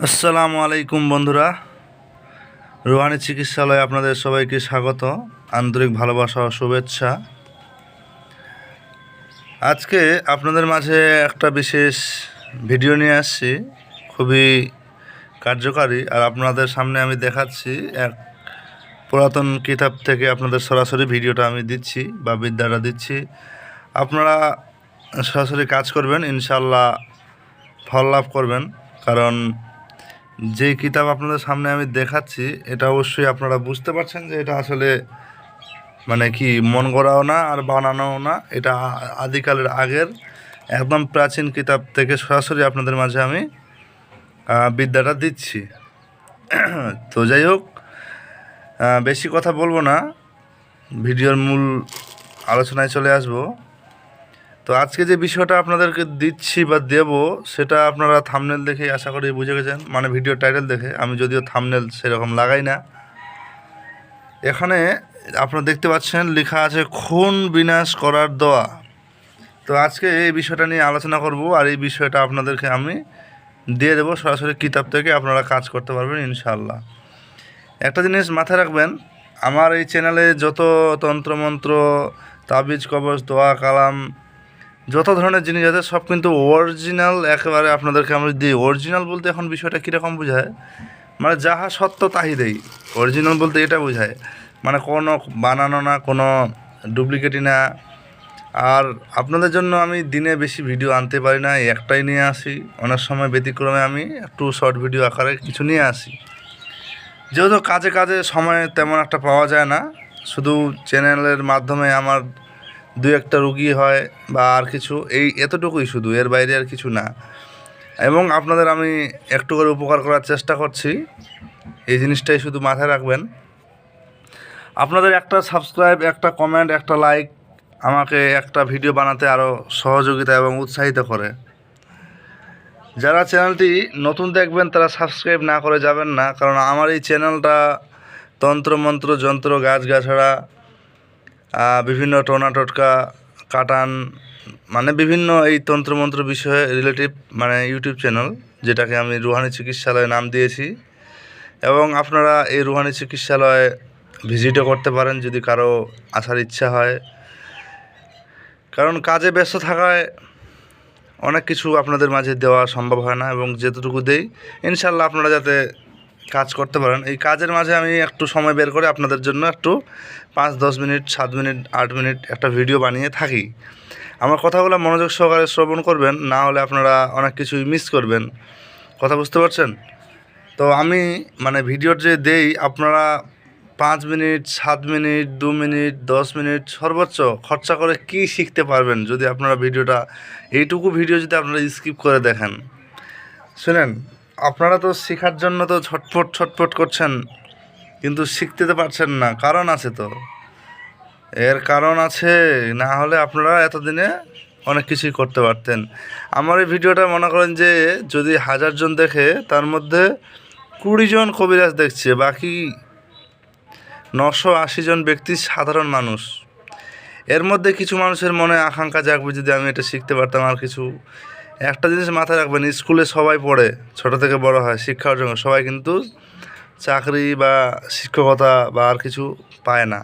আসসালামু আলাইকুম বন্ধুরা। রুহানি চিকিৎসালয়ে আপনাদের সবাইকে স্বাগত। আন্তরিক ভালোবাসা ও শুভেচ্ছা। আজকে আপনাদের মাঝে একটা বিশেষ ভিডিও নিয়ে আসছি। খুবই কার্যকারী। আর আপনাদের সামনে আমি দেখাচ্ছি এক পুরাতন কিতাব থেকে আপনাদের সরাসরি ভিডিওটা আমি দিচ্ছি বা বিদ্যাটা দিচ্ছি। আপনারা সরাসরি কাজ করবেন ইনশাল্লাহ ফল লাভ করবেন। কারণ যে কিতাব আপনাদের সামনে আমি দেখাচ্ছি, এটা অবশ্যই আপনারা বুঝতে পারছেন যে এটা আসলে মানে কি মন গড়াও না আর বানানোও না, এটা আদিকালের আগের একদম প্রাচীন কিতাব থেকে সরাসরি আপনাদের মাঝে আমি বিদ্যাটা দিচ্ছি। তো যাই হোক বেশি কথা বলব না, ভিডিওর মূল আলোচনায় চলে আসব। তো আজকে যে বিষয়টা আপনাদেরকে দিচ্ছি বা দেব, সেটা আপনারা থামনেল দেখে আশা করি বুঝে গেছেন। মানে ভিডিও টাইটেল দেখে। আমি যদিও থামনেল সেরকম লাগাই না। এখানে আপনারা দেখতে পাচ্ছেন, লেখা আছে, খুন বিনাশ করার দোয়া। তো আজকে এই বিষয়টা নিয়ে আলোচনা করব, আর এই বিষয়টা আপনাদেরকে আমি দিয়ে দেবো। সরাসরি কিতাব থেকে আপনারা কাজ করতে পারবেন ইনশাল্লাহ একটা জিনিস মাথায় রাখবেন, আমার এই চ্যানেলে যত তন্ত্রমন্ত্র, তাবিজ কবচ দোয়া, কালাম যত ধরনের জিনিস আছে, সব কিন্তু অরিজিনাল একেবারে আপনাদেরকে আমরা দিই। অরিজিনাল বলতে এখন বিষয়টা কীরকম বোঝায়? মানে যাহা সত্য তাহি দেই। অরিজিনাল বলতে এটা বোঝায়। মানে কোনো বানানো না, কোনো ডুপ্লিকেটই না। আর আপনাদের জন্য আমি দিনে বেশি ভিডিও আনতে পারি না একটাই নিয়ে আসি। অনেক সময় ব্যতিক্রমে আমি একটু শর্ট ভিডিও আকারে কিছু নিয়ে আসি। যেহেতু কাজে কাজে সময় তেমন একটা পাওয়া যায় না, শুধু চ্যানেলের মাধ্যমে আমার দু একটা রুগী হয় বা আর কিছু এই এতটুকুই শুধু এর বাইরে আর কিছু না। এবং আপনাদের আমি একটু করে উপকার করার চেষ্টা করছি। এই জিনিসটাই শুধু মাথায় রাখবেন। আপনাদের একটা সাবস্ক্রাইব একটা কমেন্ট একটা লাইক আমাকে একটা ভিডিও বানাতে আরও সহযোগিতা এবং উৎসাহিত করে। যারা চ্যানেলটি নতুন দেখবেন তারা সাবস্ক্রাইব না করে যাবেন না কারণ আমার এই চ্যানেলটা তন্ত্রমন্ত্র যন্ত্র গাছগাছড়া আহ, বিভিন্ন টোনা টোটকা, কাটান মানে বিভিন্ন এই তন্ত্রমন্ত্র বিষয়ে রিলেটিভ মানে ইউটিউব চ্যানেল যেটাকে আমি রুহানি চিকিৎসালয় নাম দিয়েছি। এবং আপনারা এই রুহানি চিকিৎসালয়ে ভিজিটও করতে পারেন যদি কারও আসার ইচ্ছা হয়। কারণ কাজে ব্যস্ত থাকায় অনেক কিছু আপনাদের মাঝে দেওয়া সম্ভব হয় না এবং যেতটুকু দেই, ইনশাল্লাহ আপনারা যাতে কাজ করতে পারেন। এই কাজের মাঝে আমি একটু সময় বের করে আপনাদের জন্য একটু পাঁচ, দশ মিনিট, সাত মিনিট, আট মিনিট একটা ভিডিও বানিয়ে থাকি। আমার কথাগুলো মনোযোগ সহকারে শ্রবণ করবেন, না হলে আপনারা অনেক কিছুই মিস করবেন। কথা বুঝতে পারছেন? তো আমি মানে ভিডিওর যে দেই, আপনারা পাঁচ মিনিট, সাত মিনিট, দু মিনিট, দশ মিনিট, সর্বোচ্চ খরচা করে কি শিখতে পারবেন যদি আপনারা ভিডিওটা, এইটুকু ভিডিও যদি আপনারা স্কিপ করে দেখেন। শুনেন আপনারা তো শেখার জন্য তো ছটফট ছটফট করছেন, কিন্তু শিখতে তো পারছেন না, কারণ আছে তো। এর কারণ আছে, না হলে আপনারা এতদিনে অনেক কিছুই করতে পারতেন। আমার এই ভিডিওটা মনে করেন যে, যদি হাজারজন দেখে, তার মধ্যে কুড়ি জন কবিরাজ দেখছে, বাকি নশো আশি জন ব্যক্তি সাধারণ মানুষ। এর মধ্যে কিছু মানুষের মনে আকাঙ্ক্ষা জাগবে যদি আমি এটা শিখতে পারতাম আর কিছু একটা জিনিস মাথায় রাখবেন, স্কুলে সবাই পড়ে, ছোট থেকে বড় হয়, শিক্ষা অর্জন করে। সবাই কিন্তু চাকরি বা শিক্ষকতা বা আর কিছু পায় না।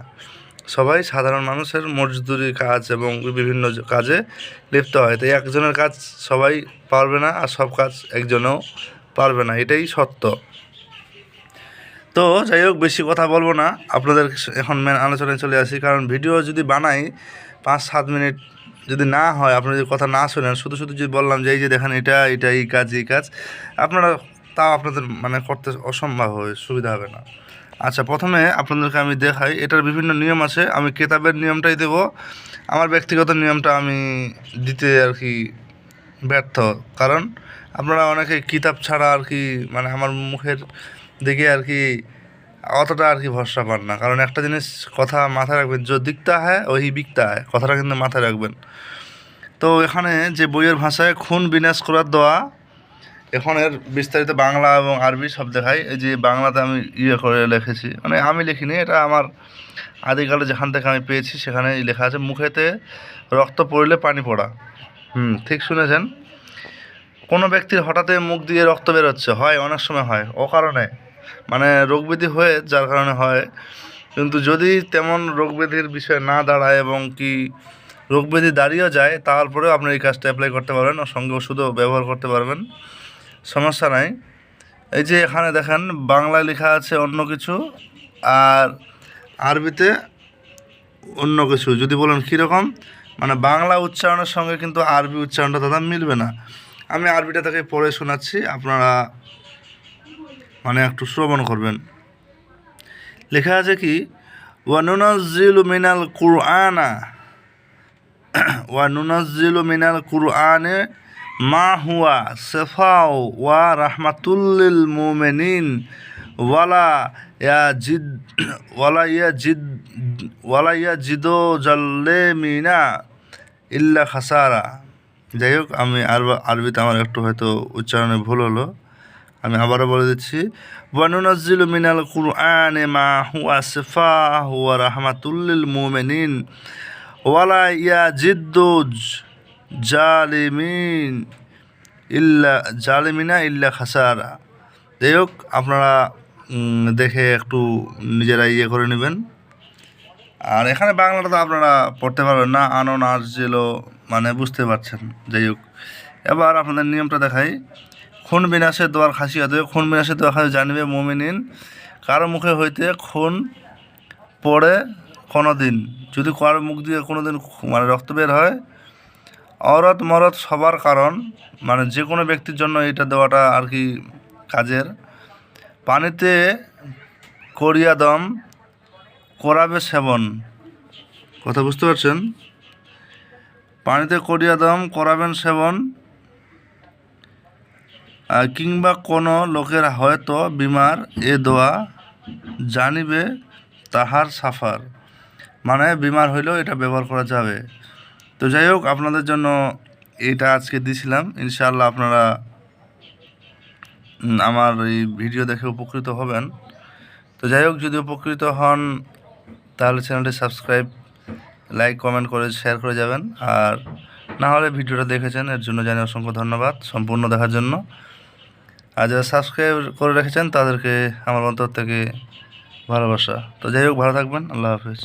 সবাই সাধারণ মানুষের মজদুরি কাজ এবং বিভিন্ন কাজে লিপ্ত হয়। তাই একজনের কাজ সবাই পারবে না আর সব কাজ একজনও পারবে না, এটাই সত্য। তো যাই হোক, বেশি কথা বলব না। আপনাদের এখন মেন আলোচনায় চলে আসি, কারণ ভিডিও যদি বানাই পাঁচ সাত মিনিট যদি না হয় আপনি যদি কথা না শোনেন, শুধু শুধু যদি বললাম যে, এই যে দেখেন এটা এটা, এই কাজ এই কাজ, আপনারা তাও আপনাদের মানে করতে অসম্ভব হবে সুবিধা হবে না। আচ্ছা প্রথমে আপনাদেরকে আমি দেখাই, এটার বিভিন্ন নিয়ম আছে, আমি কেতাবের নিয়মটাই দেব। আমার ব্যক্তিগত নিয়মটা আমি দিতে আর কি ব্যর্থ, কারণ আপনারা অনেকে কিতাব ছাড়া আর কি মানে আমার মুখের দিকে আর কি অতটা আর কি ভরসা পান না। কারণ একটা জিনিস কথা মাথায় রাখবেন, যে দিকতা হয়, ওই বিকতা হয়, কথাটা কিন্তু মাথায় রাখবেন। তো এখানে যে বইয়ের ভাষায় খুন বিনাশ করার দোয়া, এখন এর বিস্তারিত বাংলা এবং আরবি সব দেখাই। এই যে বাংলাতে আমি ইয়ে করে লিখেছি মানে আমি লিখিনি, এটা আমার আদিকালে যেখান থেকে আমি পেয়েছি সেখানে লেখা আছে, মুখেতে রক্ত পড়লে পানি পড়া। হুম, ঠিক শুনেছেন? কোনো ব্যক্তির হঠাৎই মুখ দিয়ে রক্ত বেরোচ্ছে, হয়, অনেক সময় হয় ও কারণে মানে রোগব্যাধি হয়ে, যার কারণে হয়। কিন্তু যদি তেমন রোগব্যাধির বিষয় না দাঁড়ায় এবং কি রোগব্যাধি দাঁড়িয়েও যায়, তারপরেও আপনি এই কাজটা অ্যাপ্লাই করতে পারবেন ও সঙ্গে ওষুধও ব্যবহার করতে পারবেন। সমস্যা নাই। এই যে এখানে দেখেন, বাংলায় লেখা আছে অন্য কিছু আর আরবিতে অন্য কিছু। যদি বলেন কীরকম? মানে বাংলা উচ্চারণের সঙ্গে কিন্তু আরবি উচ্চারণটা দাদা মিলবে না। আমি আরবিটা তাকে পড়ে শোনাচ্ছি, আপনারা মানে একটু শ্রবণ করবেন। লেখা আছে কি ওয়ানুনাজিলু মিনাল কুরআনা ওয়ানুনাজিলু মিনাল কুরআনে মা হুয়া সেফাও ওয়া রাহমাতুল্লিল মুমিনিন ওয়ালা ইয়া জিদ ওয়ালা ইয়া জিদ ওয়ালা ইয়া জিদো জাল্লেমিনা ইল্লা খাসারা যাই হোক, আমি আর, আরবিতে আমার একটু হয়তো উচ্চারণে ভুল হলো। আমি আবারও বলে দিচ্ছি, ওয়ানুনাজ্জিলু মিনাল কুরআনে মা হুয়া সিফাহ ওয়া রাহমাতুল্লিল মুমিনিন ওয়ালা ইয়াজিদ্দুজ জালিমিন ইল্লা, জালিমিনা ইল্লা খাসারা। যাই হোক, আপনারা দেখে একটু নিজেরা ইয়ে করে নেবেন। আর এখানে বাংলাটা তো আপনারা পড়তে পারবেন না আনো নাচ জেলো মানে বুঝতে পারছেন। যাই হোক, এবার আপনাদের নিয়মটা দেখাই। খুন বিনাশের দোয়ার খাসিয়াতে খুন বিনাশের দোয়ার খাসি জানিবে মোমিনিন। কারও মুখে হইতে খুন পড়ে কোনো দিন যদি কারও মুখ দিয়ে কোনো দিন মানে রক্ত বের হয়, অরত মরত সবার কারণ মানে যে কোনো ব্যক্তির জন্য এটা দেওয়াটা আর কি কাজের। পানিতে করিয়া দম, করাবে সেবন। কথা বুঝতে পারছেন? পানিতে করিয়া দম, করাবেন সেবন কিংবা কোনো লোকের হয়তো বিমার এ দোয়া জানিবে তাহার সাফার। মানে বিমার হইলেও এটা ব্যবহার করা যাবে। তো যাই হোক, আপনাদের জন্য এটা আজকে দিয়েছিলাম ইনশাআল্লাহ আপনারা আমার এই ভিডিও দেখে উপকৃত হবেন। তো যাই হোক, যদি উপকৃত হন, তাহলে চ্যানেলটি সাবস্ক্রাইব, লাইক, কমেন্ট করে, শেয়ার করে যাবেন। আর না হলে ভিডিওটা দেখেছেন, এর জন্য জানি অসংখ্য ধন্যবাদ সম্পূর্ণ দেখার জন্য। আর যারা সাবস্ক্রাইব করে রেখেছেন তাদেরকে আমার অন্তর থেকে ভালোবাসা। তো যাই হোক, ভালো থাকবেন, আল্লাহ হাফিজ।